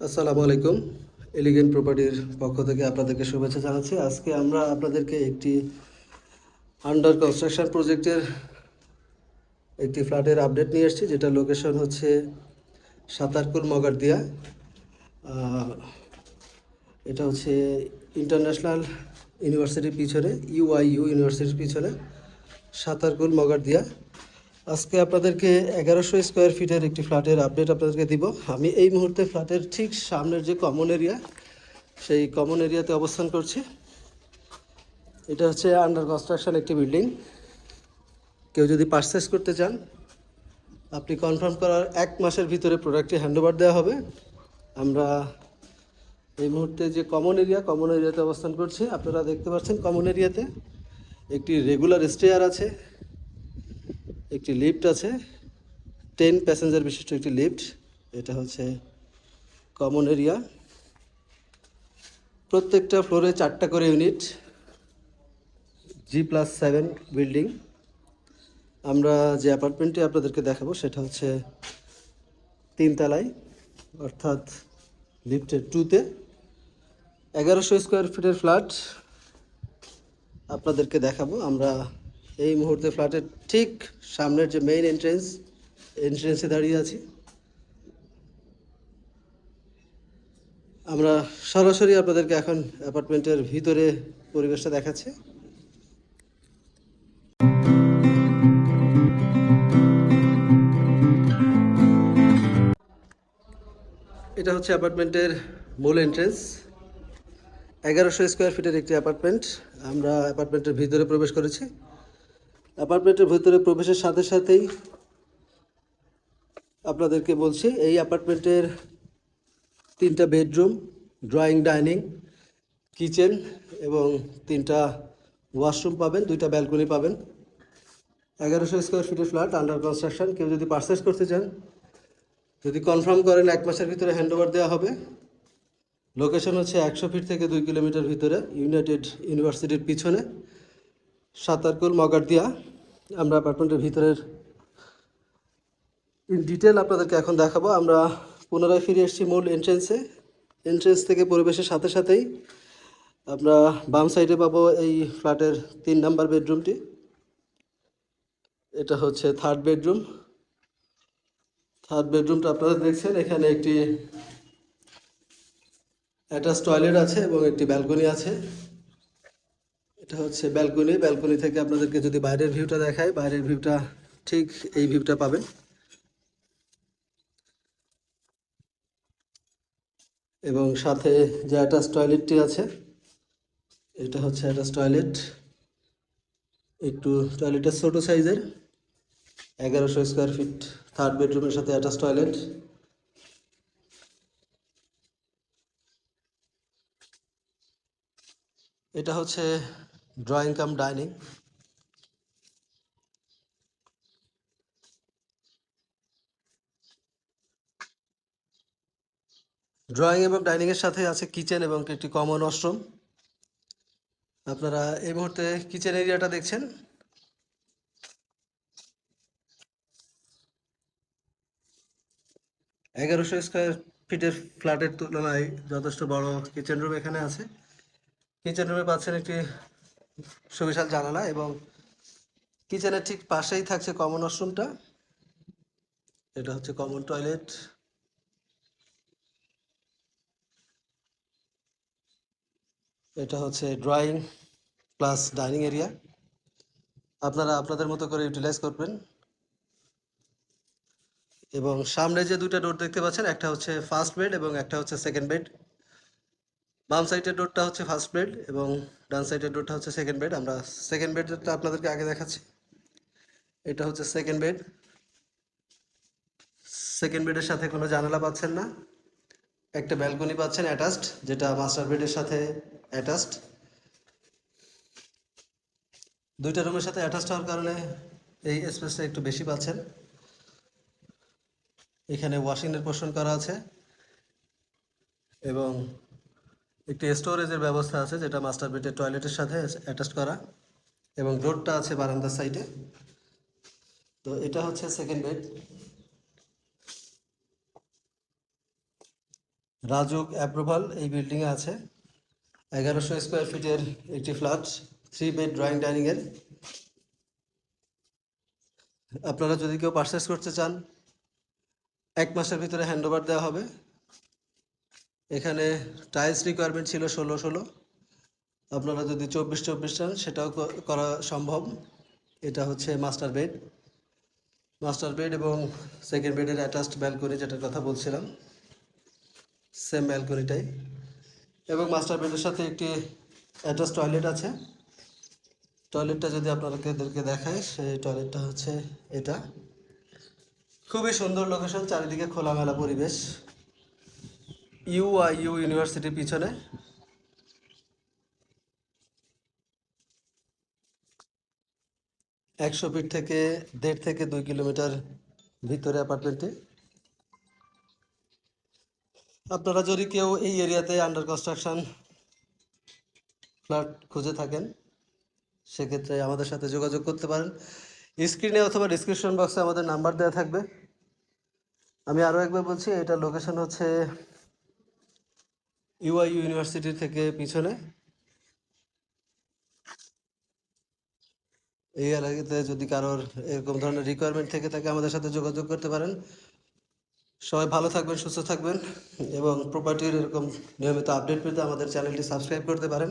আসসালামু আলাইকুম এলিগেন্ট প্রপার্টির পক্ষ থেকে আপনাদেরকে শুভেচ্ছা জানাচ্ছি। আজকে আমরা আপনাদেরকে একটি আন্ডার কনস্ট্রাকশন প্রজেক্টের একটি ফ্ল্যাটের আপডেট নিয়ে এসেছি যেটা লোকেশন হচ্ছে সাতারকুল মগারদিয়া। এটা হচ্ছে ইন্টারন্যাশনাল ইউনিভার্সিটির পিছনে ইউআইইউ ইউনিভার্সিটির পিছনে সাতারকুল মগারদিয়া। আজকে আপনাদেরকে এগারোশো স্কোয়ার ফিটের একটি ফ্ল্যাটের আপডেট আপনাদেরকে দিব। আমি এই মুহূর্তে ফ্ল্যাটের ঠিক সামনের যে কমন এরিয়া, সেই কমন এরিয়াতে অবস্থান করছি। এটা হচ্ছে আন্ডার কনস্ট্রাকশন একটি বিল্ডিং কেউ যদি পারচেস করতে চান, আপনি কনফার্ম করার এক মাসের ভিতরে প্রোডাক্টটি হ্যান্ডওভার দেওয়া হবে। আমরা এই মুহূর্তে যে কমন এরিয়া কমন এরিয়াতে অবস্থান করছি। আপনারা দেখতে পাচ্ছেন কমন এরিয়াতে একটি রেগুলার স্টেয়ার আছে। একটি লিফট আছে টেন প্যাসেঞ্জার বিশিষ্ট একটি লিফট, এটা হচ্ছে কমন এরিয়া প্রত্যেকটা ফ্লোরে চারটা করে unit G plus seven building আমরা যে অ্যাপার্টমেন্টটি আপনাদেরকে দেখাবো, সেটা হচ্ছে তিনতলায়, অর্থাৎ লিফটের টুতে এগারোশো স্কোয়ার ফিটের ফ্ল্যাট আপনাদেরকে দেখাবো, আমরা এই মুহূর্তে ফ্ল্যাটের ঠিক সামনের যে মেইন এন্ট্রেন্স এন্ট্রেন্সে দাঁড়িয়ে আছি। আমরা সরাসরি আপনাদেরকে এখন অ্যাপার্টমেন্টের ভিতরে পরিবেশটা দেখাচ্ছি। এটা হচ্ছে অ্যাপার্টমেন্টের মূল এন্ট্রেন্স এগারোশো স্কোয়ার ফিটের একটি অ্যাপার্টমেন্ট আমরা অ্যাপার্টমেন্টের ভিতরে প্রবেশ করেছি। অ্যাপার্টমেন্টের ভিতরে প্রবেশের সাথে সাথেই আপনাদেরকে বলছি, এই অ্যাপার্টমেন্টের তিনটা বেডরুম ড্রয়িং ডাইনিং কিচেন এবং তিনটা ওয়াশরুম পাবেন, দুইটা ব্যালকনি পাবেন। এগারোশো স্কোয়ার ফিটের ফ্ল্যাট আন্ডার কনস্ট্রাকশন কেউ যদি পারচেস করতে চান, যদি কনফার্ম করেন এক মাসের ভিতরে হ্যান্ডওভার দেওয়া হবে। লোকেশন হচ্ছে একশো ফিট থেকে দুই কিলোমিটার ভিতরে ইউনাইটেড ইউনিভার্সিটির পিছনে। সাতারকুল মগারদিয়া আমরা অ্যাপার্টমেন্টের ভিতরের ডিটেল আপনাদেরকে এখন দেখাবো। আমরা পুনরায় ফিরে এসেছি মূল এন্ট্রেন্সে এন্ট্রেন্স থেকে পরিবেশের সাথে সাথেই আমরা বাম সাইডে পাবো এই ফ্ল্যাটের তিন নাম্বার বেডরুমটি এটা হচ্ছে থার্ড বেডরুম থার্ড বেডরুমটা আপনারা দেখছেন, এখানে একটি অ্যাটাচ টয়লেট আছে এবং একটি ব্যালকনি আছে। এটা হচ্ছে ব্যালকনি। ব্যালকনি থেকে আপনাদেরকে যদি বাইরের ভিউটা দেখায়, বাইরের ভিউটা ঠিক এই ভিউটা পাবেন। এবং সাথে যে অ্যাটাচ টয়লেটটি আছে, এটা হচ্ছে অ্যাটাচ টয়লেট একটু টয়লেটের ছোট সাইজের এগারোশো স্কোয়ার ফিট থার্ড বেডরুমের সাথে অ্যাটাচ টয়লেট এটা হচ্ছে ড্রয়িং কাম ডাইনিং ড্রয়িং এবং ডাইনিং এর সাথে আছে কিচেন এবং একটি কমন ওয়াশরুম আপনারা এই মুহূর্তে কিচেন এরিয়াটা দেখছেন। এগারোশো স্কোয়ার ফিটের ফ্ল্যাটের তুলনায় যথেষ্ট বড় কিচেন রুম এখানে আছে। কিচেন রুমে পাচ্ছেন একটি সুবিশাল জানালা এবং কিচেনের ঠিক পাশেই থাকছে কমন ওয়াশরুমটা। এটা হচ্ছে কমন টয়লেট। এটা হচ্ছে ড্রয়িং প্লাস ডাইনিং এরিয়া। আপনারা আপনাদের মতো করে ইউটিলাইজ করবেন। এবং সামনে যে দুটো ডোর দেখতে পাচ্ছেন, একটা হচ্ছে ফার্স্ট বেড এবং একটা হচ্ছে সেকেন্ড বেড। বাম সাইডের ডোরটা হচ্ছে ফার্স্ট বেড এবং ডান সাইডের ডোরটা হচ্ছে সেকেন্ড বেড আমরা সেকেন্ড বেডটা আপনাদেরকে আগে দেখাচ্ছি। এটা হচ্ছে সেকেন্ড বেড সেকেন্ড বেডের সাথে কোনো জানালা পাচ্ছেন না। একটা ব্যালকনি পাচ্ছেন অ্যাটাচড যেটা মাস্টার বেডের সাথে অ্যাটাচড দুইটা রুমের সাথে অ্যাটাচড হওয়ার কারণে এই স্পেসটা একটু বেশি পাচ্ছেন। এখানে ওয়াশিংয়ের পোষণ করা আছে। এবং একটি স্টোরেজের ব্যবস্থা আছে যেটা মাস্টার বেডের টয়লেটের সাথে অ্যাটাচ করা এবং রোডটা আছে বারান্দার সাইডে তো এটা হচ্ছে সেকেন্ড বেড রাজুক অ্যাপ্রুভাল এই বিল্ডিংয়ে আছে। এগারোশো স্কোয়ার ফিটের একটি ফ্ল্যাট থ্রি বেড ড্রয়িং ডাইনিংয়ের আপনারা যদি কেউ পারচেস করতে চান, এক মাসের ভিতরে হ্যান্ডওভার দেওয়া হবে। এখানে টাইলস রিকোয়ারমেন্ট ছিল ষোলো ষোলো। আপনারা যদি চব্বিশ চব্বিশ চান, সেটাও করা সম্ভব। এটা হচ্ছে মাস্টার বেড মাস্টার বেড এবং সেকেন্ড বেডের অ্যাটাচড ব্যালকনি যেটার কথা বলছিলাম। সেম ব্যালকনিটাই এবং মাস্টার বেডের সাথে একটি অ্যাটাচ টয়লেট আছে। টয়লেটটা যদি আপনাদেরকে দেখায়, সেই টয়লেটটা হচ্ছে এটা। খুবই সুন্দর লোকেশন চারিদিকে খোলামেলা পরিবেশ। ইউআইইউ ইউনিভার্সিটির পিছনে। একশো ফিট থেকে দেড় থেকে দুই কিলোমিটার ভিতরে অ্যাপার্টমেন্টে আপনারা যদি কেউ এই এরিয়াতে আন্ডার কনস্ট্রাকশন ফ্ল্যাট খুঁজে থাকেন, সেক্ষেত্রে আমাদের সাথে যোগাযোগ করতে পারেন। স্ক্রিনে অথবা ডিসক্রিপশন বক্সে আমাদের নাম্বার দেওয়া থাকবে। আমি আরও একবার বলছি এটার লোকেশন হচ্ছে ইউআই ইউনিভার্সিটি থেকে পিছনে। এই এলাকাতে যদি কারোর এরকম ধরনের রিকোয়ারমেন্ট থেকে থাকে, আমাদের সাথে যোগাযোগ করতে পারেন। সবাই ভালো থাকবেন, সুস্থ থাকবেন এবং প্রপার্টির এরকম নিয়মিত আপডেট পেতে আমাদের চ্যানেলটি সাবস্ক্রাইব করতে পারেন।